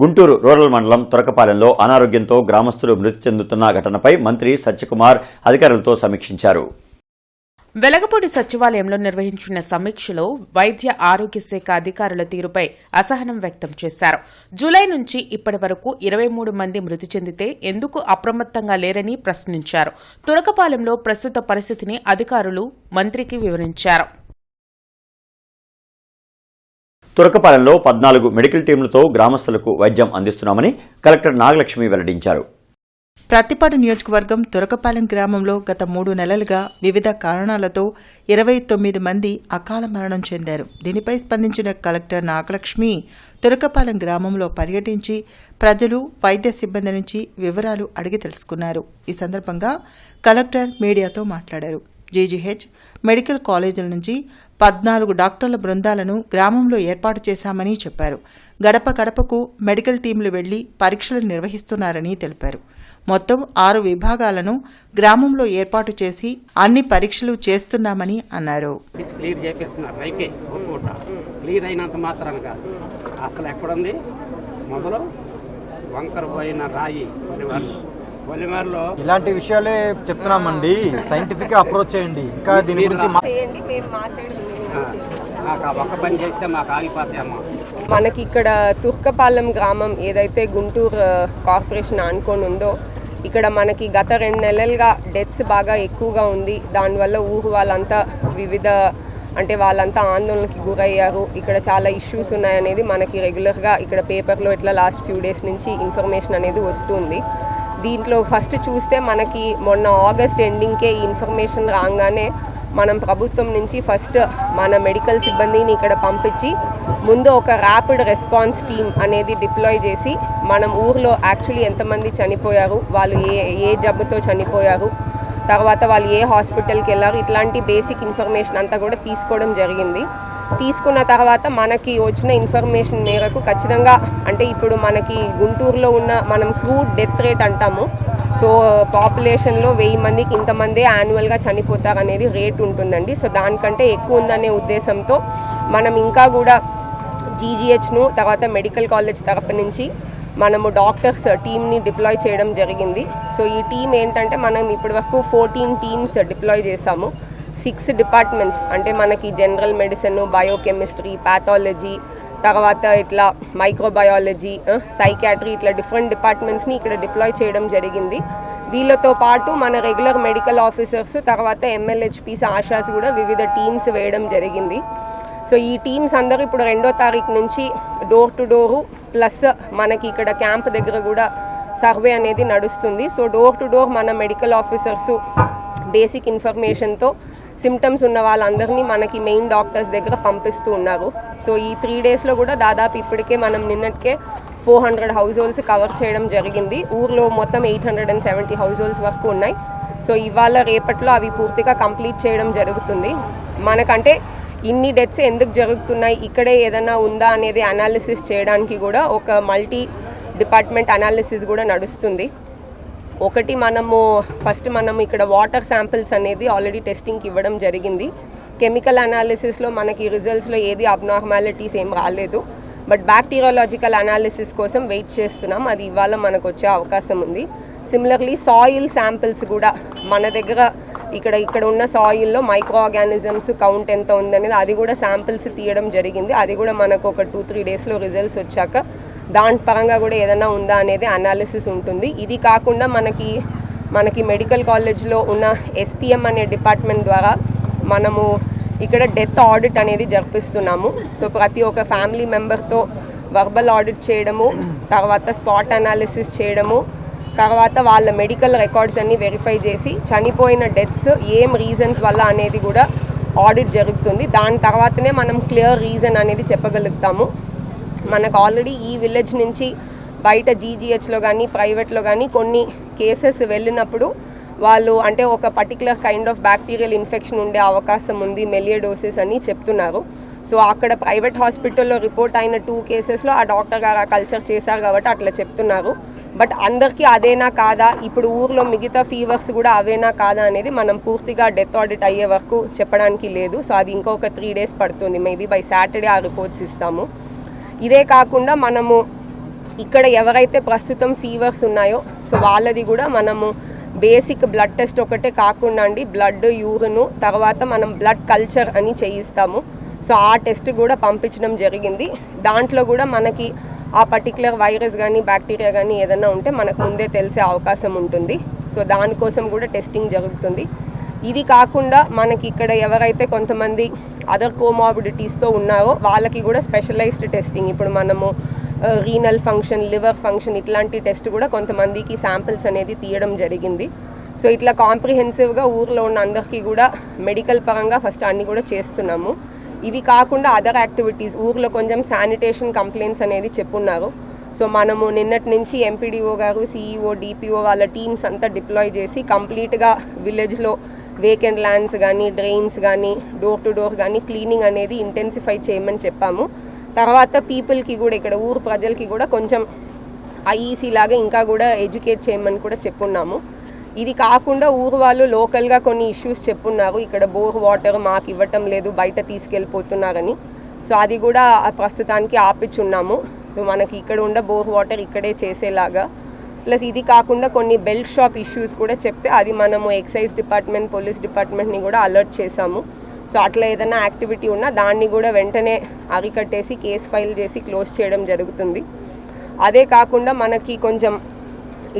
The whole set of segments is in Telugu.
గుంటూరు రూరల్ మండలం తురకపాలెంలో అనారోగ్యంతో గ్రామస్తులు మృతి చెందుతున్న ఘటనపై మంత్రి సత్యకుమార్ అధికారులతో సమీక్షించారు. వెలగపూడి సచివాలయంలో నిర్వహించిన సమీక్షలో వైద్య ఆరోగ్య శాఖ అధికారుల తీరుపై అసహనం వ్యక్తం చేశారు. జూలై నుంచి ఇప్పటి వరకు ఇరవై మూడు మంది మృతి చెందితే ఎందుకు అప్రమత్తంగా లేరని ప్రశ్నించారు. తురకపాలెంలో ప్రస్తుత పరిస్థితిని అధికారులు మంత్రికి వివరించారు. తురకపాలెంలో పద్నాలుగు మెడికల్ టీంలతో గ్రామస్తులకు వైద్యం అందిస్తున్నామని కలెక్టర్ నాగలక్ష్మి వెల్లడించారు. ప్రతిపాడు నియోజకవర్గం తురకపాలెం గ్రామంలో గత మూడు నెలలుగా వివిధ కారణాలతో ఇరవై తొమ్మిది మంది అకాల మరణం చెందారు. దీనిపై స్పందించిన కలెక్టర్ నాగలక్ష్మి తురకపాలెం గ్రామంలో పర్యటించి ప్రజలు వైద్య సిబ్బంది నుంచి వివరాలు అడిగి తెలుసుకున్నారు. ఈ సందర్భంగా కలెక్టర్ మీడియాతో మాట్లాడారు. జీజీహెచ్ మెడికల్ కాలేజీల నుంచి పద్నాలుగు డాక్టర్ల బృందాలను గ్రామంలో ఏర్పాటు చేశామని చెప్పారు. గడప గడపకు మెడికల్ టీంలు వెళ్ళి పరీక్షలు నిర్వహిస్తున్నారని తెలిపారు. మొత్తం ఆరు విభాగాలను గ్రామంలో ఏర్పాటు చేసి అన్ని పరీక్షలు చేస్తున్నామని అన్నారు. క్లియర్ క్లియర్ అయినంత మాత్రాన కాదు. అసలు ఎక్కడుంది? మొదలు వంకర పోయిన రాయి ఇలాంటి విషయాలే చెప్తున్నామండి. సైంటిఫిక్ అప్రోచ్ చేయండి. ఇంకా దీని గురించి మనకి ఇక్కడ తుర్కపాలెం గ్రామం ఏదైతే గుంటూరు కార్పొరేషన్ ఆనుకొని ఉందో ఇక్కడ మనకి గత రెండు నెలలుగా డెత్స్ బాగా ఎక్కువగా ఉంది. దానివల్ల ఊరు వాళ్ళంతా వివిధ అంటే వాళ్ళంతా ఆందోళనకి గురయ్యారు. ఇక్కడ చాలా ఇష్యూస్ ఉన్నాయనేది మనకి రెగ్యులర్గా ఇక్కడ పేపర్లో ఇట్లా లాస్ట్ ఫ్యూ డేస్ నుంచి ఇన్ఫర్మేషన్ అనేది వస్తుంది. దీంట్లో ఫస్ట్ చూస్తే మనకి మొన్న ఆగస్ట్ ఎండింగ్కే ఈ ఇన్ఫర్మేషన్ రాగానే మనం ప్రభుత్వం నుంచి ఫస్ట్ మన మెడికల్ సిబ్బందిని ఇక్కడ పంపించి ముందు ఒక ర్యాపిడ్ రెస్పాన్స్ టీమ్ అనేది డిప్లాయ్ చేసి మనం ఊర్లో యాక్చువల్లీ ఎంతమంది చనిపోయారు వాళ్ళు ఏ ఏ జబ్బుతో చనిపోయారు తర్వాత వాళ్ళు ఏ హాస్పిటల్కి వెళ్ళారు ఇట్లాంటి బేసిక్ ఇన్ఫర్మేషన్ అంతా కూడా తీసుకోవడం జరిగింది. తీసుకున్న తర్వాత మనకి వచ్చిన ఇన్ఫర్మేషన్ మేరకు ఖచ్చితంగా అంటే ఇప్పుడు మనకి గుంటూరులో ఉన్న మనం క్రూడ్ డెత్ రేట్ అంటాము. సో పాపులేషన్లో వెయ్యి మందికి ఇంతమందే యాన్యువల్గా చనిపోతారు అనేది రేట్ ఉంటుందండి. సో దానికంటే ఎక్కువ ఉందనే ఉద్దేశంతో మనం ఇంకా కూడా జీజీహెచ్ను తర్వాత మెడికల్ కాలేజ్ తరపు నుంచి మనము డాక్టర్స్ టీమ్ని డిప్లాయ్ చేయడం జరిగింది. సో ఈ టీం ఏంటంటే మనం ఇప్పటివరకు ఫోర్టీన్ టీమ్స్ డిప్లాయ్ చేసాము సిక్స్ డిపార్ట్మెంట్స్ అంటే మనకి జనరల్ మెడిసిన్ బయోకెమిస్ట్రీ ప్యాథాలజీ తర్వాత ఇట్లా మైక్రోబయాలజీ సైకాట్రీ ఇట్లా డిఫరెంట్ డిపార్ట్మెంట్స్ని ఇక్కడ డిప్లాయ్ చేయడం జరిగింది. వీళ్ళతో పాటు మన రెగ్యులర్ మెడికల్ ఆఫీసర్స్ తర్వాత ఎంఎల్హెచ్పిస్ ఆశాస్ కూడా వివిధ టీమ్స్ వేయడం జరిగింది. సో ఈ టీమ్స్ అందరూ ఇప్పుడు రెండో తారీఖు నుంచి డోర్ టు డోరు ప్లస్ మనకి ఇక్కడ క్యాంప్ దగ్గర కూడా సర్వే అనేది నడుస్తుంది. సో డోర్ టు డోర్ మన మెడికల్ ఆఫీసర్స్ బేసిక్ ఇన్ఫర్మేషన్తో సిమ్టమ్స్ ఉన్న వాళ్ళందరినీ మనకి మెయిన్ డాక్టర్స్ దగ్గర పంపిస్తూ ఉన్నారు. సో ఈ త్రీ డేస్లో కూడా దాదాపు ఇప్పటికే మనం నిన్నటికే four hundred household cover చేయడం జరిగింది. ఊర్లో మొత్తం eight hundred and seventy household వరకు ఉన్నాయి. సో ఇవాళ రేపట్లో అవి పూర్తిగా కంప్లీట్ చేయడం జరుగుతుంది. మనకంటే ఇన్ని డెత్స్ ఎందుకు జరుగుతున్నాయి ఇక్కడే ఏదైనా ఉందా అనేది అనాలిసిస్ చేయడానికి కూడా ఒక మల్టీ డిపార్ట్మెంట్ అనాలిసిస్ కూడా నడుస్తుంది. ఒకటి మనము ఫస్ట్ మనం ఇక్కడ వాటర్ శాంపిల్స్ అనేది ఆల్రెడీ టెస్టింగ్కి ఇవ్వడం జరిగింది. కెమికల్ అనాలిసిస్లో మనకి రిజల్ట్స్లో ఏది అబ్నార్మాలిటీస్ ఏం రాలేదు. బట్ బ్యాక్టీరియాలజికల్ అనాలిసిస్ కోసం వెయిట్ చేస్తున్నాం. అది ఇవాళ మనకు వచ్చే అవకాశం ఉంది. సిమిలర్లీ సాయిల్ శాంపిల్స్ కూడా మన దగ్గర ఇక్కడ ఇక్కడ ఉన్న సాయిల్లో మైక్రో ఆర్గానిజమ్స్ కౌంట్ ఎంత ఉందనేది అది కూడా శాంపిల్స్ తీయడం జరిగింది. అది కూడా మనకు ఒక టూ త్రీ డేస్లో రిజల్ట్స్ వచ్చాక దాని పరంగా కూడా ఏదైనా ఉందా అనేది అనాలిసిస్ ఉంటుంది. ఇది కాకుండా మనకి మనకి మెడికల్ కాలేజ్లో ఉన్న ఎస్పిఎం అనే డిపార్ట్మెంట్ ద్వారా మనము ఇక్కడ డెత్ ఆడిట్ అనేది జరిపిస్తున్నాము. సో ప్రతి ఒక్క ఫ్యామిలీ మెంబర్తో వర్బల్ ఆడిట్ చేయడము తర్వాత స్పాట్ అనాలిసిస్ చేయడము తర్వాత వాళ్ళ మెడికల్ రికార్డ్స్ అన్ని వెరిఫై చేసి చనిపోయిన డెత్స్ ఏం రీజన్స్ వల్ల అనేది కూడా ఆడిట్ జరుగుతుంది. దాని తర్వాతనే మనం క్లియర్ రీజన్ అనేది చెప్పగలుగుతాము. మనకు ఆల్రెడీ ఈ విలేజ్ నుంచి బయట జీజీహెచ్లో కానీ ప్రైవేట్లో కానీ కొన్ని కేసెస్ వెళ్ళినప్పుడు వాళ్ళు అంటే ఒక particular kind of bacterial infection ఉండే అవకాశం ఉంది మెలియడోసిస్ అని చెప్తున్నారు. సో అక్కడ ప్రైవేట్ హాస్పిటల్లో రిపోర్ట్ అయిన టూ కేసెస్లో ఆ డాక్టర్ గారు ఆ కల్చర్ చేశారు కాబట్టి అట్లా చెప్తున్నారు. బట్ అందరికీ అదేనా కాదా? ఇప్పుడు ఊర్లో మిగతా ఫీవర్స్ కూడా అవేనా కాదా అనేది మనం పూర్తిగా డెత్ ఆడిట్ అయ్యే వరకు చెప్పడానికి లేదు. సో అది ఇంకొక త్రీ డేస్ పడుతుంది. మేబీ బై సాటర్డే ఆ రిపోర్ట్స్ ఇస్తాము. ఇదే కాకుండా మనము ఇక్కడ ఎవరైతే ప్రస్తుతం ఫీవర్స్ ఉన్నాయో సో వాళ్ళది కూడా మనము బేసిక్ బ్లడ్ టెస్ట్ ఒకటే కాకుండా అండి బ్లడ్ యూరును తర్వాత మనం బ్లడ్ కల్చర్ అని చేయిస్తాము. సో ఆ టెస్ట్ కూడా పంపించడం జరిగింది. దాంట్లో కూడా మనకి ఆ పర్టికులర్ వైరస్ కానీ బ్యాక్టీరియా కానీ ఏదైనా ఉంటే మనకు ముందే తెలిసే అవకాశం ఉంటుంది. సో దానికోసం కూడా టెస్టింగ్ జరుగుతుంది. ఇది కాకుండా మనకి ఇక్కడ ఎవరైతే కొంతమంది అదర్ కోమాబిడిటీస్తో ఉన్నారో వాళ్ళకి కూడా స్పెషలైజ్డ్ టెస్టింగ్ ఇప్పుడు మనము రీనల్ ఫంక్షన్ లివర్ ఫంక్షన్ ఇట్లాంటి టెస్ట్ కూడా కొంతమందికి శాంపిల్స్ అనేది తీయడం జరిగింది. సో ఇట్లా కాంప్రిహెన్సివ్గా ఊర్లో ఉన్న అందరికీ కూడా మెడికల్ పరంగా ఫస్ట్ అన్నీ కూడా చేస్తున్నాము. ఇవి కాకుండా అదర్ యాక్టివిటీస్ ఊర్లో కొంచెం శానిటేషన్ కంప్లైంట్స్ అనేది చెప్పున్నారు. సో మనము నిన్నటి నుంచి ఎంపీడీఓ గారు సీఈఓ డిపిఓ వాళ్ళ టీమ్స్ అంతా డిప్లాయ్ చేసి కంప్లీట్గా విలేజ్లో వేకెంట్ ల్యాండ్స్ కానీ డ్రైన్స్ కానీ డోర్ టు డోర్ కానీ క్లీనింగ్ అనేది ఇంటెన్సిఫై చేయమని చెప్పాము. తర్వాత పీపుల్కి కూడా ఇక్కడ ఊరు ప్రజలకి కూడా కొంచెం ఐఈసీ లాగా ఇంకా కూడా ఎడ్యుకేట్ చేయమని కూడా చెప్పున్నాము. ఇది కాకుండా ఊరు వాళ్ళు లోకల్గా కొన్ని ఇష్యూస్ చెప్పున్నారు. ఇక్కడ బోర్ వాటర్ మాకు ఇవ్వటం లేదు బయట తీసుకెళ్ళిపోతున్నారని. సో అది కూడా ప్రస్తుతానికి ఆపిచ్చున్నాము సో మనకి ఇక్కడ ఉండ బోర్ వాటర్ ఇక్కడే చేసేలాగా. ప్లస్ ఇది కాకుండా కొన్ని బెల్ట్ షాప్ ఇష్యూస్ కూడా చెప్తే అది మనము ఎక్సైజ్ డిపార్ట్మెంట్ పోలీస్ డిపార్ట్మెంట్ని కూడా అలర్ట్ చేశాము. సో అట్లా ఏదైనా యాక్టివిటీ ఉన్నా దాన్ని కూడా వెంటనే అరికట్టేసి కేసు ఫైల్ చేసి క్లోజ్ చేయడం జరుగుతుంది. అదే కాకుండా మనకి కొంచెం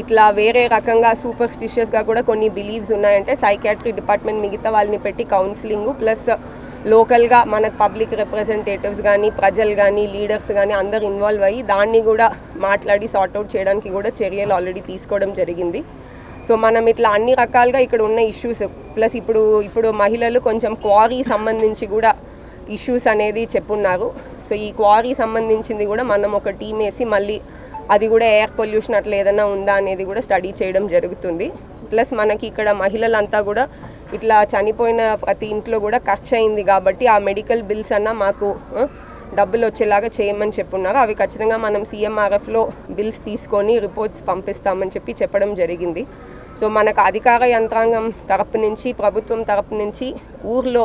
ఇట్లా వేరే రకంగా సూపర్ స్టిషియస్గా కూడా కొన్ని బిలీవ్స్ ఉన్నాయంటే సైకాట్రీ డిపార్ట్మెంట్ మిగతా వాళ్ళని పెట్టి కౌన్సిలింగ్ ప్లస్ లోకల్గా మనకు పబ్లిక్ రిప్రజెంటేటివ్స్ కానీ ప్రజలు కానీ లీడర్స్ కానీ అందరు ఇన్వాల్వ్ అయ్యి దాన్ని కూడా మాట్లాడి సార్ట్అవుట్ చేయడానికి కూడా చర్యలు ఆల్రెడీ తీసుకోవడం జరిగింది. సో మనం ఇట్లా అన్ని రకాలుగా ఇక్కడ ఉన్న ఇష్యూస్ ప్లస్ ఇప్పుడు ఇప్పుడు మహిళలు కొంచెం క్వారీ సంబంధించి కూడా ఇష్యూస్ అనేది చెప్పున్నారు. సో ఈ క్వారీ సంబంధించింది కూడా మనం ఒక టీం వేసి మళ్ళీ అది కూడా ఎయిర్ పొల్యూషన్ అట్లా ఏదైనా ఉందా అనేది కూడా స్టడీ చేయడం జరుగుతుంది. ప్లస్ మనకి ఇక్కడ మహిళలంతా కూడా ఇట్లా చనిపోయిన ప్రతి ఇంట్లో కూడా ఖర్చు అయింది కాబట్టి ఆ మెడికల్ బిల్స్ అన్న మాకు డబ్బులు వచ్చేలాగా చేయమని చెప్పున్నారు. అవి ఖచ్చితంగా మనం సీఎంఆర్ఎఫ్లో బిల్స్ తీసుకొని రిపోర్ట్స్ పంపిస్తామని చెప్పి చెప్పడం జరిగింది. సో మనకు అధికార యంత్రాంగం తరపు నుంచి ప్రభుత్వం తరపు నుంచి ఊర్లో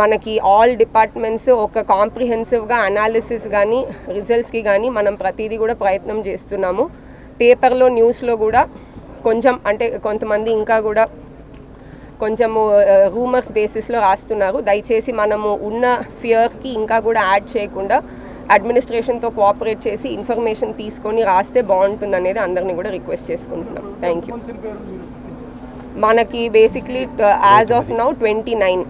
మనకి ఆల్ డిపార్ట్మెంట్స్ ఒక కాంప్రిహెన్సివ్గా అనాలిసిస్ కానీ రిజల్ట్స్కి కానీ మనం ప్రతిదీ కూడా ప్రయత్నం చేస్తున్నాము. పేపర్లో న్యూస్లో కూడా కొంచెం అంటే కొంతమంది ఇంకా కూడా కొంచెము రూమర్స్ బేసిస్లో రాస్తున్నారు. దయచేసి మనము ఉన్న ఫియర్కి ఇంకా కూడా యాడ్ చేయకుండా అడ్మినిస్ట్రేషన్తో కోఆపరేట్ చేసి ఇన్ఫర్మేషన్ తీసుకొని రాస్తే బాగుంటుంది అనేది అందరినీ కూడా రిక్వెస్ట్ చేసుకుంటున్నాం. థ్యాంక్ యూ మనకి basically as of now twenty nine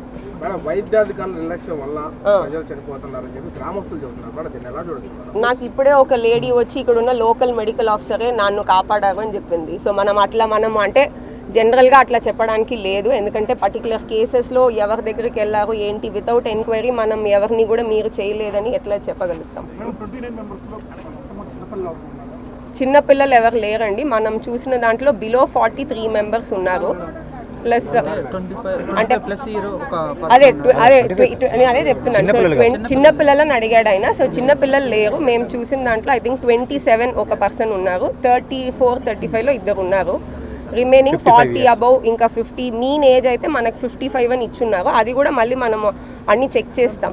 వైద్యాధికారుల నిర్లక్ష్యం వల్ల ప్రజలు చనిపోతున్నారని చెప్పి గ్రామస్తులు చెబుతున్నారు. మేడం దీన్ని ఎలా చూడొచ్చు మేడం నాకు ఇప్పుడే ఒక లేడీ వచ్చి ఇక్కడ ఉన్న లోకల్ మెడికల్ ఆఫీసరే నన్ను కాపాడారు అని చెప్పింది. సో మనం అట్లా మనం అంటే జనరల్గా అట్లా చెప్పడానికి లేదు. ఎందుకంటే పర్టికులర్ కేసెస్లో ఎవరి దగ్గరికి వెళ్ళారు ఏంటి? వితౌట్ ఎంక్వైరీ మనం ఎవరిని కూడా మీరు చేయలేదని ఎట్లా చెప్పగలుగుతాం? చిన్నపిల్లలు ఎవరు లేరండి. మనం చూసిన దాంట్లో బిలో ఫార్టీ త్రీ మెంబర్స్ ఉన్నారు ప్లస్ అంటే ప్లస్ హీరో ఒక అదే అదే నేను అదే చెప్తున్నాను సో చిన్న పిల్లలని అడిగాడు ఆయన. సో చిన్న పిల్లలు లేరు. మేము చూసిన దాంట్లో ఐ థింక్ ట్వంటీ సెవెన్ ఒక పర్సన్ ఉన్నారు. థర్టీ ఫోర్ థర్టీ ఫైవ్లో ఇద్దరు ఉన్నారు. రిమైనింగ్ ఫార్టీ అబౌవ్ ఇంకా ఫిఫ్టీ మీన్ ఏజ్ అయితే మనకు ఫిఫ్టీ ఫైవ్ అని ఇచ్చున్నారు. అది కూడా మళ్ళీ మనము అన్ని చెక్ చేస్తాం?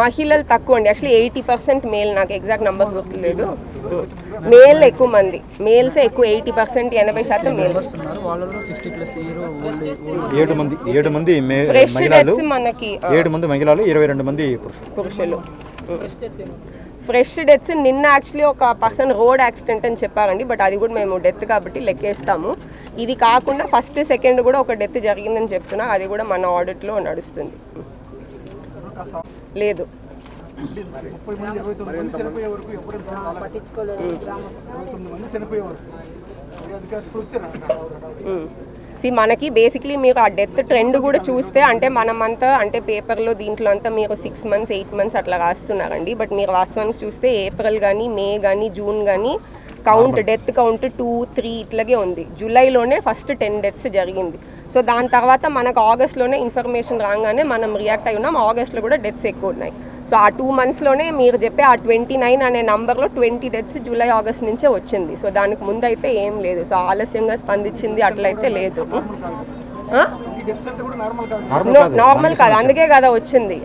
మహిళలు తక్కువ అండి. యాక్చువల్లీ ఎయిటీ పర్సెంట్ మేల్ నాకు ఎగ్జాక్ట్ నెంబర్ గుర్తులేదు. మేల్ ఎక్కువ మంది. మేల్సే ఎక్కువ ఎయిటీ పర్సెంట్ ఎనభై శాతం మేల్ ఏడు మంది ఏడు మంది మనకి ఏడు మంది మహిళలు ఇరవై రెండు మంది పురుషులు. పురుషులు. ఫ్రెష్ డెత్స్ నిన్న యాక్చువల్లీ ఒక పర్సన్ రోడ్ యాక్సిడెంట్ అని చెప్పారండి బట్ అది కూడా మేము డెత్ కాబట్టి లెక్కేస్తాము. ఇది కాకుండా ఫస్ట్ సెకండ్ కూడా ఒక డెత్ జరిగిందని చెప్తున్నా. అది కూడా మన ఆడిట్లో నడుస్తుంది. లేదు. సి మనకి బేసిక్లీ మీరు ఆ డెత్ ట్రెండ్ కూడా చూస్తే అంటే మనమంతా అంటే పేపర్లో దీంట్లో అంతా మీరు సిక్స్ మంత్స్ ఎయిట్ మంత్స్ అట్లా రాస్తున్నారండి. బట్ మీరు వాస్తవానికి చూస్తే ఏప్రిల్ కానీ మే కానీ జూన్ కానీ count death count two three ఇట్లాగే ఉంది. జూలైలోనే ఫస్ట్ టెన్ డెత్స్ జరిగింది. సో దాని తర్వాత మనకు ఆగస్ట్లోనే ఇన్ఫర్మేషన్ రాగానే మనం రియాక్ట్ అయి ఉన్నాం. ఆగస్ట్లో కూడా డెత్స్ ఎక్కువ ఉన్నాయి. సో ఆ టూ మంత్స్లోనే మీరు చెప్పే ఆ ట్వంటీ నైన్ అనే నంబర్లో ట్వంటీ డెత్స్ జూలై ఆగస్ట్ నుంచే వచ్చింది. సో దానికి ముందు అయితే ఏం లేదు. సో ఆలస్యంగా స్పందించింది అట్లయితే లేదు? నార్మల్ కాదు. అందుకే కదా వచ్చింది?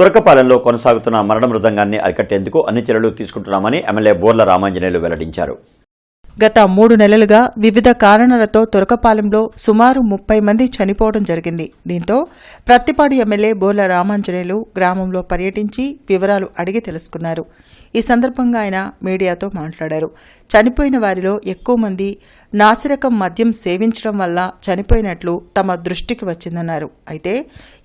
తురకపాలెంలో కొనసాగుతున్న మరణ మృదంగాన్ని అరికట్టేందుకు అన్ని చర్యలు తీసుకుంటున్నామని ఎమ్మెల్యే బోర్ల రామాంజనేయులు వెల్లడించారు. గత మూడు నెలలుగా వివిధ కారణాలతో తురకపాలెంలో సుమారు ముప్పై మంది చనిపోవడం జరిగింది. దీంతో ప్రత్తిపాడు ఎమ్మెల్యే బోర్ల రామాంజనేయులు గ్రామంలో పర్యటించి వివరాలు అడిగి తెలుసుకున్నారు. ఈ సందర్భంగా ఆయన మీడియాతో మాట్లాడారు. చనిపోయిన వారిలో ఎక్కువ మంది నాసిరకం మద్యం సేవించడం వల్ల చనిపోయినట్లు తమ దృష్టికి వచ్చిందన్నారు. అయితే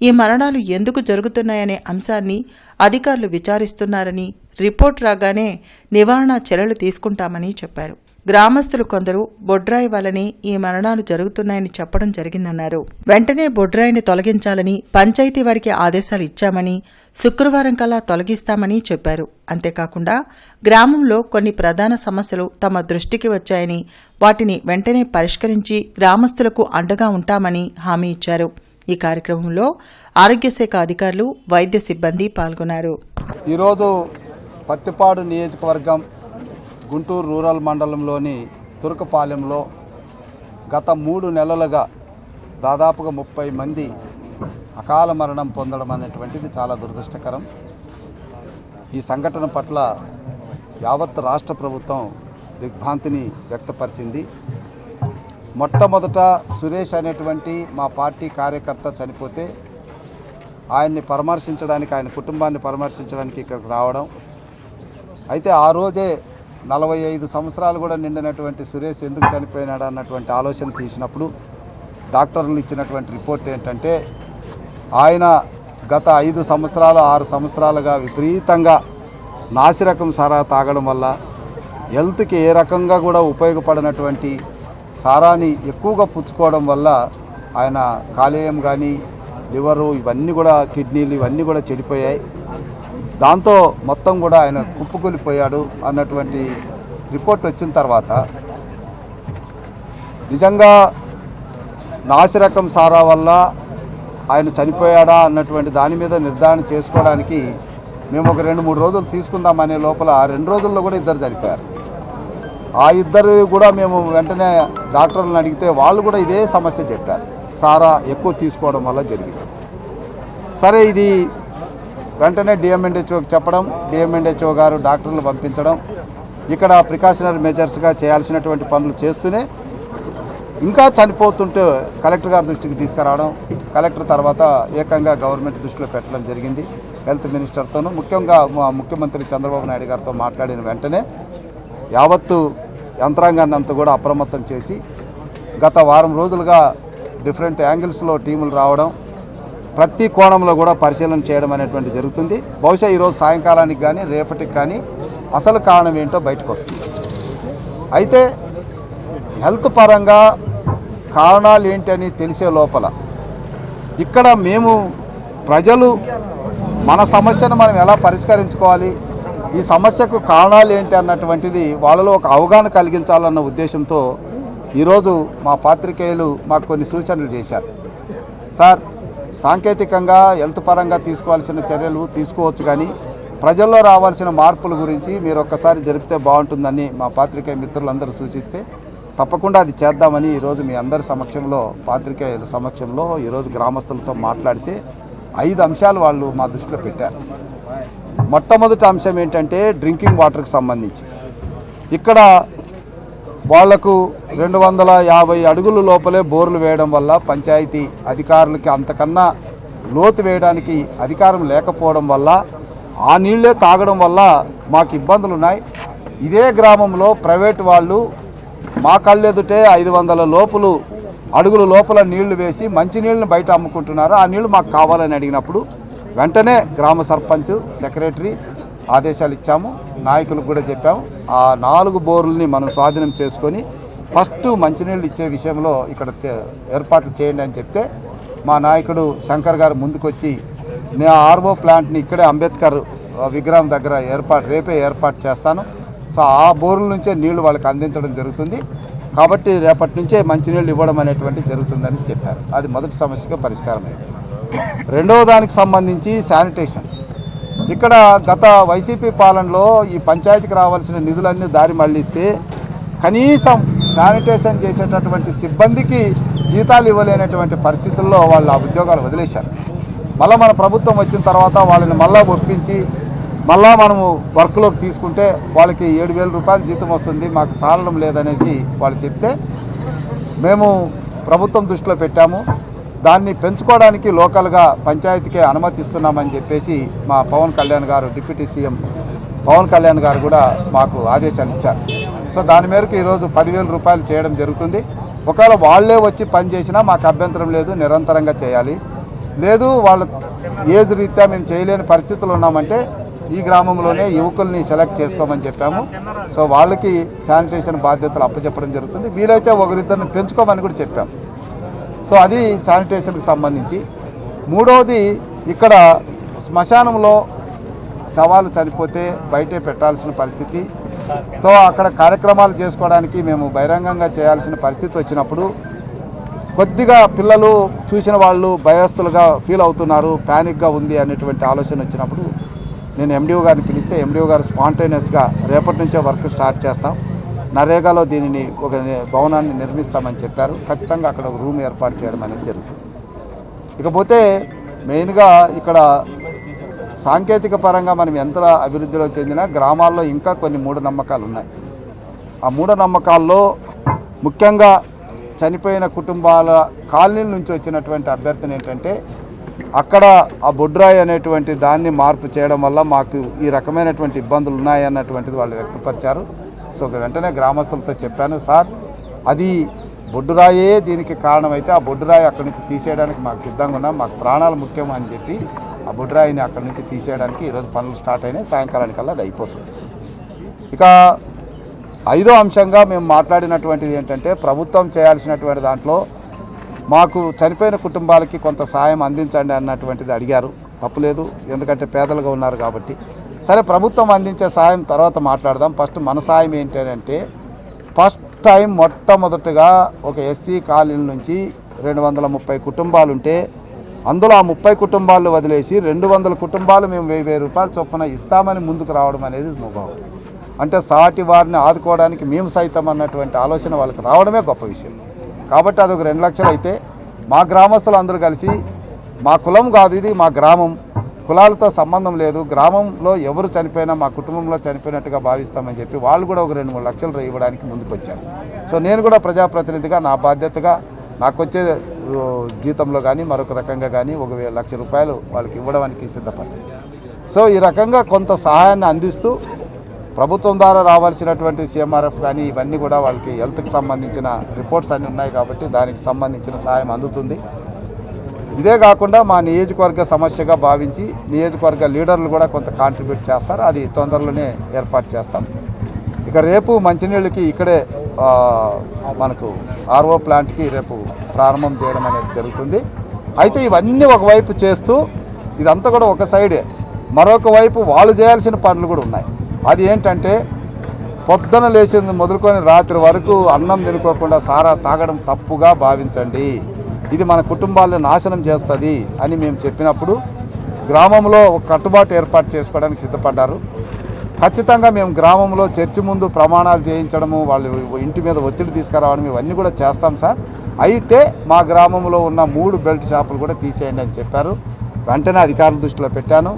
ఈ మరణాలు ఎందుకు జరుగుతున్నాయనే అంశాన్ని అధికారులు విచారిస్తున్నారని రిపోర్ట్ రాగానే నివారణ చర్యలు తీసుకుంటామని చెప్పారు. గ్రామస్తులు కొందరు బొడ్రాయి వలని ఈ మరణాలు జరుగుతున్నాయని చెప్పడం జరిగిందన్నారు. వెంటనే బొడ్రాయిని తొలగించాలని పంచాయతీ వారికి ఆదేశాలు ఇచ్చామని శుక్రవారం కల్లా తొలగిస్తామని చెప్పారు. అంతేకాకుండా గ్రామంలో కొన్ని ప్రధాన సమస్యలు తమ దృష్టికి వచ్చాయని వాటిని వెంటనే పరిష్కరించి గ్రామస్తులకు అండగా ఉంటామని హామీ ఇచ్చారు. ఈ కార్యక్రమంలో ఆరోగ్య శాఖ అధికారులు వైద్య సిబ్బంది పాల్గొన్నారు. ఈరోజు పత్తిపాడు నియోజకవర్గం గుంటూరు రూరల్ మండలంలోని తురకపాలెంలో గత మూడు నెలలుగా దాదాపుగా ముప్పై మంది అకాల మరణం పొందడం అనేటువంటిది చాలా దురదృష్టకరం. ఈ సంఘటన పట్ల యావత్ రాష్ట్ర ప్రభుత్వం దిగ్భ్రాంతిని వ్యక్తపరిచింది. మొట్టమొదట సురేష్ అనేటువంటి మా పార్టీ కార్యకర్త చనిపోతే ఆయన్ని పరామర్శించడానికి ఆయన కుటుంబాన్ని పరామర్శించడానికి ఇక్కడికి రావడం. అయితే ఆ రోజే నలభై ఐదు సంవత్సరాలు కూడా నిండినటువంటి సురేష్ ఎందుకు చనిపోయినాడు అన్నటువంటి ఆలోచన తీసినప్పుడు డాక్టర్లు ఇచ్చినటువంటి రిపోర్ట్ ఏంటంటే ఆయన గత ఐదు సంవత్సరాలు ఆరు సంవత్సరాలుగా విపరీతంగా నాసిరకం సారా తాగడం వల్ల హెల్త్కి ఏ రకంగా కూడా ఉపయోగపడినటువంటి సారాని ఎక్కువగా పుచ్చుకోవడం వల్ల ఆయన కాలేయం కానీ లివరు ఇవన్నీ కూడా కిడ్నీలు ఇవన్నీ కూడా చెడిపోయాయి. దాంతో మొత్తం కూడా ఆయన కుప్పకూలిపోయాడు అన్నటువంటి రిపోర్ట్ వచ్చిన తర్వాత నిజంగా నాసిరకం సారా వల్ల ఆయన చనిపోయాడా అన్నటువంటి దాని మీద నిర్ధారణ చేసుకోవడానికి మేము ఒక రెండు మూడు రోజులు తీసుకుందామనే లోపల రెండు రోజుల్లో కూడా ఇద్దరు చనిపోయారు. ఆ ఇద్దరు కూడా మేము వెంటనే డాక్టర్లను అడిగితే వాళ్ళు కూడా ఇదే సమస్య చెప్పారు. సారా ఎక్కువ తీసుకోవడం వల్ల జరిగింది. సరే ఇది వెంటనే డిఎంఎన్హెచ్ఓకి చెప్పడం డిఎంఎన్హెచ్ఓ గారు డాక్టర్లు పంపించడం ఇక్కడ ప్రికాషనరీ మెజర్స్గా చేయాల్సినటువంటి పనులు చేస్తూనే ఇంకా చనిపోతుంటే కలెక్టర్ గారి దృష్టికి తీసుకురావడం కలెక్టర్ తర్వాత ఏకంగా గవర్నమెంట్ దృష్టిలో పెట్టడం జరిగింది. హెల్త్ మినిస్టర్తోనూ ముఖ్యంగా మా ముఖ్యమంత్రి చంద్రబాబు నాయుడు గారితో మాట్లాడిన వెంటనే యావత్తు యంత్రాంగాన్ని అంతా కూడా అప్రమత్తం చేసి గత వారం రోజులుగా డిఫరెంట్ యాంగిల్స్లో టీములు రావడం ప్రతి కోణంలో కూడా పరిశీలన చేయడం అనేటువంటి జరుగుతుంది. బహుశా ఈరోజు సాయంకాలానికి కానీ రేపటికి కానీ అసలు కారణం ఏంటో బయటకు వస్తుంది. అయితే హెల్త్ పరంగా కారణాలు ఏంటి అని తెలిసే లోపల ఇక్కడ మేము ప్రజలు మన సమస్యను మనం ఎలా పరిష్కరించుకోవాలి ఈ సమస్యకు కారణాలు ఏంటి అన్నటువంటిది వాళ్ళలో ఒక అవగాహన కలిగించాలన్న ఉద్దేశంతో ఈరోజు మా పాత్రికేయులు మాకు కొన్ని సూచనలు చేశారు. సార్ సాంకేతికంగా హెల్త్ పరంగా తీసుకోవాల్సిన చర్యలు తీసుకోవచ్చు కానీ ప్రజల్లో రావాల్సిన మార్పుల గురించి మీరు ఒక్కసారి జరిపితే బాగుంటుందని మా పాత్రికేయ మిత్రులందరూ సూచిస్తే తప్పకుండా అది చేద్దామని ఈరోజు మీ అందరి సమక్షంలో పాత్రికేయుల సమక్షంలో ఈరోజు గ్రామస్తులతో మాట్లాడితే ఐదు అంశాలు వాళ్ళు మా దృష్టిలో పెట్టారు. మొట్టమొదటి అంశం ఏంటంటే డ్రింకింగ్ వాటర్కి సంబంధించి. ఇక్కడ వాళ్ళకు రెండు వందల యాభై అడుగుల లోపలే బోర్లు వేయడం వల్ల పంచాయతీ అధికారులకి అంతకన్నా లోతు వేయడానికి అధికారం లేకపోవడం వల్ల ఆ నీళ్ళే తాగడం వల్ల మాకు ఇబ్బందులు ఉన్నాయి ఇదే గ్రామంలో ప్రైవేట్ వాళ్ళు మా కళ్ళెదుటే ఐదు వందల లోపులు అడుగుల లోపల నీళ్ళు వేసి మంచి నీళ్ళని బయట అమ్ముకుంటున్నారు. ఆ నీళ్ళు మాకు కావాలని అడిగినప్పుడు వెంటనే గ్రామ సర్పంచ్ సెక్రటరీ ఆదేశాలు ఇచ్చాము నాయకులకు కూడా చెప్పాము. ఆ నాలుగు బోర్లని మనం స్వాధీనం చేసుకొని ఫస్ట్ మంచినీళ్ళు ఇచ్చే విషయంలో ఇక్కడ ఏర్పాట్లు చేయండి అని చెప్తే మా నాయకుడు శంకర్ గారు ముందుకొచ్చి నేను ఆర్ఓ ప్లాంట్ని ఇక్కడే అంబేద్కర్ విగ్రహం దగ్గర ఏర్పాటు రేపే ఏర్పాటు చేస్తాను. సో ఆ బోర్ల నుంచే నీళ్ళు వాళ్ళకి అందించడం జరుగుతుంది. కాబట్టి రేపటి నుంచే మంచినీళ్ళు ఇవ్వడం అనేటువంటి జరుగుతుందని చెప్పారు. అది మొదటి సమస్యగా పరిష్కారం అయింది రెండవ దానికి సంబంధించి శానిటేషన్. ఇక్కడ గత వైసీపీ పాలనలో ఈ పంచాయతీకి రావాల్సిన నిధులన్నీ దారి మళ్ళిస్తే కనీసం శానిటేషన్ చేసేటటువంటి సిబ్బందికి జీతాలు ఇవ్వలేనటువంటి పరిస్థితుల్లో వాళ్ళు ఆ ఉద్యోగాలు వదిలేశారు. మళ్ళీ మన ప్రభుత్వం వచ్చిన తర్వాత వాళ్ళని మళ్ళా ఒప్పించి మళ్ళా మనము వర్క్లోకి తీసుకుంటే వాళ్ళకి ఏడు వేల రూపాయలు జీతం వస్తుంది మాకు సాలడం లేదనేసి వాళ్ళు చెప్తే మేము ప్రభుత్వం దృష్టిలో పెట్టాము. దాన్ని పెంచుకోవడానికి లోకల్గా పంచాయతీకే అనుమతిస్తున్నామని చెప్పేసి మా పవన్ కళ్యాణ్ గారు డిప్యూటీ సీఎం పవన్ కళ్యాణ్ గారు కూడా మాకు ఆదేశాలు ఇచ్చారు. సో దాని మేరకు ఈరోజు పదివేల రూపాయలు చేయడం జరుగుతుంది. ఒకవేళ వాళ్ళే వచ్చి పని చేసినా మాకు అభ్యంతరం లేదు నిరంతరంగా చేయాలి. లేదు వాళ్ళ ఏజ్ రీత్యా మేము చేయలేని పరిస్థితులు ఉన్నామంటే ఈ గ్రామంలోనే యువకుల్ని సెలెక్ట్ చేసుకోమని చెప్పాము. సో వాళ్ళకి శానిటేషన్ బాధ్యతలు అప్పచెప్పడం జరుగుతుంది. వీలైతే ఒకరిద్దరిని పెంచుకోమని కూడా చెప్పాము. సో అది శానిటేషన్కి సంబంధించి. మూడవది ఇక్కడ శ్మశానంలో సవాలు చనిపోతే బయటే పెట్టాల్సిన పరిస్థితి. తో అక్కడ కార్యక్రమాలు చేసుకోవడానికి మేము బహిరంగంగా చేయాల్సిన పరిస్థితి వచ్చినప్పుడు కొద్దిగా పిల్లలు చూసిన వాళ్ళు భయస్తులుగా ఫీల్ అవుతున్నారు ప్యానిక్గా ఉంది అనేటువంటి ఆలోచన వచ్చినప్పుడు నేను ఎండిఓ గారిని పిలిస్తే ఎండిఓ గారు స్పాంటేనియస్గా రేపటి నుంచే వర్క్ స్టార్ట్ చేస్తాం. నరేగాలో దీనిని ఒక భవనాన్ని నిర్మిస్తామని చెప్పారు. ఖచ్చితంగా అక్కడ ఒక రూమ్ ఏర్పాటు చేయడం అనేది జరుగుతుంది. ఇకపోతే మెయిన్గా ఇక్కడ సాంకేతిక పరంగా మనం ఎంత అభివృద్ధిలో చెందినా గ్రామాల్లో ఇంకా కొన్ని మూఢనమ్మకాలు ఉన్నాయి. ఆ మూఢనమ్మకాల్లో ముఖ్యంగా చనిపోయిన కుటుంబాల కాలనీల నుంచి వచ్చినటువంటి అభ్యర్థన ఏంటంటే అక్కడ ఆ బొడ్రాయి అనేటువంటి దాన్ని మార్పు చేయడం వల్ల మాకు ఈ రకమైనటువంటి ఇబ్బందులు ఉన్నాయన్నటువంటిది వాళ్ళు వ్యక్తపరిచారు. సో వెంటనే గ్రామస్తులతో చెప్పాను సార్ అది బొడ్డురాయే దీనికి కారణమైతే ఆ బొడ్డురాయి అక్కడి నుంచి తీసేయడానికి మాకు సిద్ధంగా ఉన్నాం మాకు ప్రాణాలు ముఖ్యం అని చెప్పి ఆ బొడ్డురాయిని అక్కడి నుంచి తీసేయడానికి ఈరోజు పనులు స్టార్ట్ అయినాయి సాయంకాలానికల్లా అది అయిపోతుంది. ఇక ఐదో అంశంగా మేము మాట్లాడినటువంటిది ఏంటంటే ప్రభుత్వం చేయాల్సినటువంటి దాంట్లో మాకు చనిపోయిన కుటుంబాలకి కొంత సాయం అందించండి అన్నటువంటిది అడిగారు. తప్పులేదు ఎందుకంటే పేదలుగా ఉన్నారు కాబట్టి. సరే ప్రభుత్వం అందించే సాయం తర్వాత మాట్లాడదాం. ఫస్ట్ మన సాయం ఏంటి అంటే ఫస్ట్ టైం మొట్టమొదటిగా ఒక ఎస్సీ కాలనీ నుంచి రెండు వందల ముప్పై కుటుంబాలు ఉంటే అందులో ఆ ముప్పై కుటుంబాలు వదిలేసి రెండు వందల కుటుంబాలు మేము వెయ్యి వెయ్యి రూపాయలు చొప్పున ఇస్తామని ముందుకు రావడం అనేది ముఖం అంటే సాటి వారిని ఆదుకోవడానికి మేము సైతం అన్నటువంటి ఆలోచన వాళ్ళకి రావడమే గొప్ప విషయం. కాబట్టి అదొక రెండు లక్షలు అయితే మా గ్రామస్తులు అందరూ కలిసి మా కులం కాదు ఇది మా గ్రామం. కులాలతో సంబంధం లేదు. గ్రామంలో ఎవరు చనిపోయినా మా కుటుంబంలో చనిపోయినట్టుగా భావిస్తామని చెప్పి వాళ్ళు కూడా ఒక రెండు మూడు లక్షలు ఇవ్వడానికి ముందుకొచ్చారు. సో నేను కూడా ప్రజాప్రతినిధిగా నా బాధ్యతగా నాకు వచ్చే జీతంలో కానీ మరొక రకంగా కానీ ఒక లక్ష రూపాయలు వాళ్ళకి ఇవ్వడానికి సిద్ధపడ్డాను. సో ఈ రకంగా కొంత సహాయాన్ని అందిస్తూ ప్రభుత్వం ద్వారా రావాల్సినటువంటి సీఎంఆర్ఎఫ్ కానీ ఇవన్నీ కూడా వాళ్ళకి హెల్త్కి సంబంధించిన రిపోర్ట్స్ అన్నీ ఉన్నాయి కాబట్టి దానికి సంబంధించిన సహాయం అందుతుంది. ఇదే కాకుండా మా నియోజకవర్గ సమస్యగా భావించి నియోజకవర్గ లీడర్లు కూడా కొంత కాంట్రిబ్యూట్ చేస్తారు. అది తొందరలోనే ఏర్పాటు చేస్తాం. ఇక రేపు మంచినీళ్ళకి ఇక్కడే మనకు ఆర్ఓ ప్లాంట్కి రేపు ప్రారంభం చేయడం అనేది జరుగుతుంది. అయితే ఇవన్నీ ఒకవైపు చేస్తూ ఇదంతా కూడా ఒక సైడే. మరొక వైపు వాళ్ళు చేయాల్సిన పనులు కూడా ఉన్నాయి. అది ఏంటంటే పొద్దున లేచింది మొదలుకొని రాత్రి వరకు అన్నం తినుకోకుండా సారా తాగడం తప్పుగా భావించండి. ఇది మన కుటుంబాలను నాశనం చేస్తుంది అని మేము చెప్పినప్పుడు గ్రామంలో ఒక కట్టుబాటు ఏర్పాటు చేసుకోవడానికి సిద్ధపడ్డారు. ఖచ్చితంగా మేము గ్రామంలో చర్చి ముందు ప్రమాణాలు చేయించడము వాళ్ళు ఇంటి మీద ఒత్తిడి తీసుకురావడం ఇవన్నీ కూడా చేస్తాం సార్. అయితే మా గ్రామంలో ఉన్న మూడు బెల్ట్ షాపులు కూడా తీసేయండి అని చెప్పారు. వెంటనే అధికారుల దృష్టిలో పెట్టాను.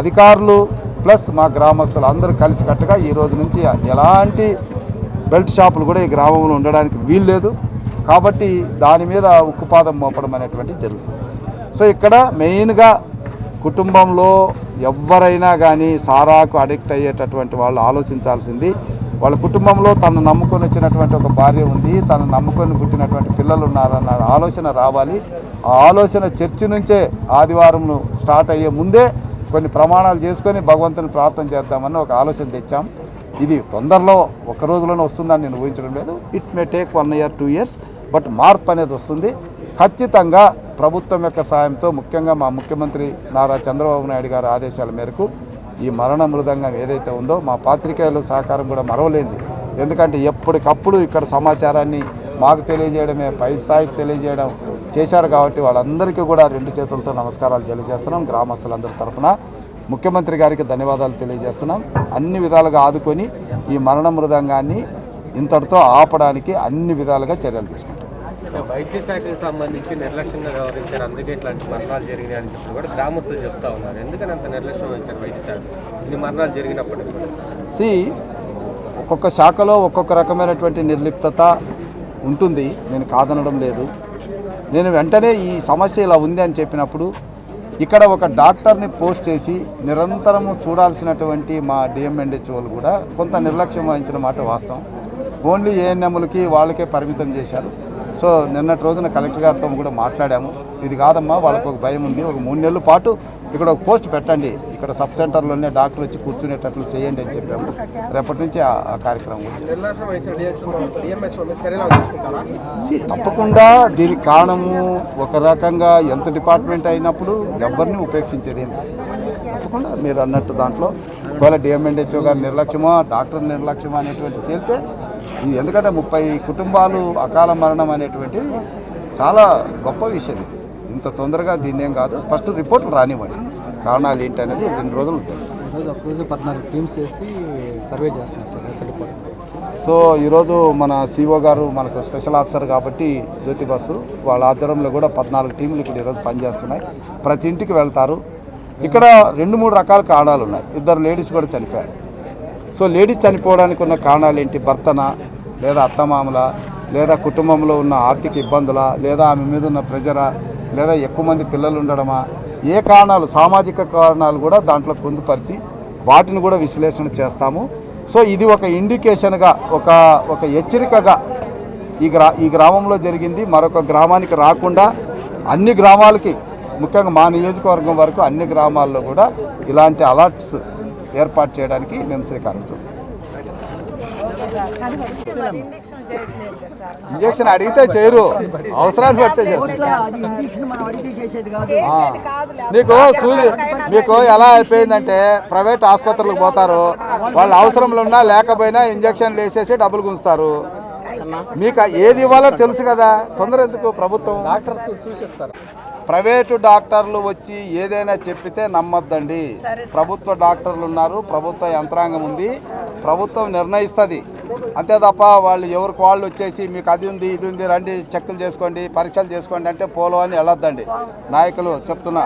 అధికారులు ప్లస్ మా గ్రామస్తులు అందరూ కలిసికట్టుగా ఈ రోజు నుంచి ఎలాంటి బెల్ట్ షాపులు కూడా ఈ గ్రామంలో ఉండడానికి వీల్లేదు. కాబట్టి దాని మీద ఉక్కుపాదం మోపడం అనేటువంటిది జరుగుతుంది. సో ఇక్కడ మెయిన్గా కుటుంబంలో ఎవరైనా కానీ సారాకు అడిక్ట్ అయ్యేటటువంటి వాళ్ళు ఆలోచించాల్సింది వాళ్ళ కుటుంబంలో తను నమ్ముకొని వచ్చినటువంటి ఒక భార్య ఉంది తను నమ్ముకొని పుట్టినటువంటి పిల్లలు ఉన్నారన్న ఆలోచన రావాలి. ఆ ఆలోచన చర్చి నుంచే ఆదివారం స్టార్ట్ అయ్యే ముందే కొన్ని ప్రమాణాలు చేసుకొని భగవంతుని ప్రార్థన చేద్దామని ఒక ఆలోచన తెచ్చాం. ఇది తొందరలో ఒక రోజులోనే వస్తుందని నేను ఊహించడం లేదు. It may take one year two years but మార్పు అనేది వస్తుంది. ఖచ్చితంగా ప్రభుత్వం యొక్క సాయంతో ముఖ్యంగా మా ముఖ్యమంత్రి నారా చంద్రబాబు నాయుడు గారి ఆదేశాల మేరకు ఈ మరణ మృదంగం ఏదైతే ఉందో మా పాత్రికేయుల సహకారం కూడా మరవలేంది ఎందుకంటే ఎప్పటికప్పుడు ఇక్కడ సమాచారాన్ని మాకు తెలియజేయడమే పై స్థాయికి తెలియజేయడం చేశారు కాబట్టి వాళ్ళందరికీ కూడా రెండు చేతులతో నమస్కారాలు తెలియజేస్తున్నాం గ్రామస్తులందరి తరపున. ముఖ్యమంత్రి గారికి ధన్యవాదాలు తెలియజేస్తున్నాం. అన్ని విధాలుగా ఆదుకొని ఈ మరణ మృదంగాన్ని ఇంతటితో ఆపడానికి అన్ని విధాలుగా చర్యలు తీసుకుంటాం వైద్య శాఖకు సంబంధించి నిర్లక్ష్యంగా వ్యవహరించారు. అందుకే ఇట్లాంటి మరణాలు జరిగినాయి అని చెప్పి కూడా గ్రామస్తులు చెప్తా ఉన్నారు. ఎందుకని అంత నిర్లక్ష్యం వహించారు వైద్య శాఖ? ఇన్ని మరణాలు జరిగినప్పటికీ సి ఒక్కొక్క శాఖలో ఒక్కొక్క రకమైనటువంటి నిర్లిప్తత ఉంటుంది. నేను కాదనడం లేదు. నేను వెంటనే ఈ సమస్య ఇలా ఉంది అని చెప్పినప్పుడు ఇక్కడ ఒక డాక్టర్ని పోస్ట్ చేసి నిరంతరము చూడాల్సినటువంటి మా డిఎంఎన్హెచ్ఓలు కూడా కొంత నిర్లక్ష్యం వహించిన మాట వాస్తవం. ఓన్లీ ఏఎన్ఎంలకి వాళ్ళకే పరిమితం చేశారు. సో నిన్నటి రోజున కలెక్టర్ గారితో కూడా మాట్లాడాము. ఇది కాదమ్మా వాళ్ళకు ఒక భయం ఉంది. ఒక మూడు నెలల పాటు ఇక్కడ ఒక పోస్ట్ పెట్టండి. ఇక్కడ సబ్ సెంటర్లోనే డాక్టర్ వచ్చి కూర్చునేటట్లు చేయండి అని చెప్పాము. రేపటి నుంచి ఆ కార్యక్రమం తప్పకుండా దీనికి కారణము ఒక రకంగా ఎంత డిపార్ట్మెంట్ అయినప్పుడు ఎవరిని ఉపేక్షించేది. తప్పకుండా మీరు అన్నట్టు దాంట్లో ఒకవేళ డిఎంఎన్హెచ్ఓ గారి నిర్లక్ష్యమో డాక్టర్ నిర్లక్ష్యమో అనేటువంటి తేలితే ఇది ఎందుకంటే ముప్పై కుటుంబాలు అకాల మరణం అనేటువంటిది చాలా గొప్ప విషయం ఇది. ఇంత తొందరగా దీన్ని ఏం కాదు. ఫస్ట్ రిపోర్ట్లు రానివ్వండి. కారణాలు ఏంటి అనేది రెండు రోజులు ఉంటుంది పద్నాలుగు టీమ్స్ వేసి సర్వే చేస్తున్నారు సార్ సో ఈరోజు మన సిఓ గారు మనకు స్పెషల్ ఆఫీసర్ కాబట్టి జ్యోతి బస్సు వాళ్ళ ఆధ్వర్యంలో కూడా పద్నాలుగు టీంలు ఇక్కడ ఈరోజు పనిచేస్తున్నాయి. ప్రతి ఇంటికి వెళ్తారు. ఇక్కడ రెండు మూడు రకాల కారణాలు ఉన్నాయి. ఇద్దరు లేడీస్ కూడా చనిపోయారు. సో లేడీస్ చనిపోవడానికి ఉన్న కారణాలు ఏంటి భర్తన లేదా అత్తమామల లేదా కుటుంబంలో ఉన్న ఆర్థిక ఇబ్బందుల లేదా ఆమె మీద ఉన్న ప్రెజరా లేదా ఎక్కువ మంది పిల్లలు ఉండడమా? ఏ కారణాలు? సామాజిక కారణాలు కూడా దాంట్లో పొందుపరిచి వాటిని కూడా విశ్లేషణ చేస్తాము. సో ఇది ఒక ఇండికేషన్గా ఒక ఒక హెచ్చరికగా ఈ గ్రా ఈ గ్రామంలో జరిగింది. మరొక గ్రామానికి రాకుండా అన్ని గ్రామాలకి ముఖ్యంగా మా నియోజకవర్గం వరకు అన్ని గ్రామాల్లో కూడా ఇలాంటి అలర్ట్స్ ఏర్పాటు చేయడానికి మేము శ్రీకారం చుట్టాం. ఇంజక్షన్ అడిగితే చేయరు. అవసరాన్ని ఆ. నీకు సూది మీకు ఎలా అయిపోయిందంటే ప్రైవేట్ ఆసుపత్రులకు పోతారు. వాళ్ళు అవసరంలో ఉన్నా లేకపోయినా ఇంజక్షన్లు వేసేసి డబ్బులు గుంచుతారు మీకు ఏది ఇవ్వాలో తెలుసు కదా. తొందర ఎందుకు ప్రభుత్వం? డాక్టర్స్ చూసేస్తారు ప్రైవేటు డాక్టర్లు వచ్చి ఏదైనా చెప్పితే నమ్మొద్దండి. ప్రభుత్వ డాక్టర్లు ఉన్నారు ప్రభుత్వ యంత్రాంగం ఉంది ప్రభుత్వం నిర్ణయిస్తుంది. అంతే తప్ప వాళ్ళు ఎవరికి వాళ్ళు వచ్చేసి మీకు అది ఉంది ఇది ఉంది రండి చెక్కులు చేసుకోండి పరీక్షలు చేసుకోండి అంటే పోలో అని వెళ్ళొద్దండి నాయకులు చెప్తున్నా.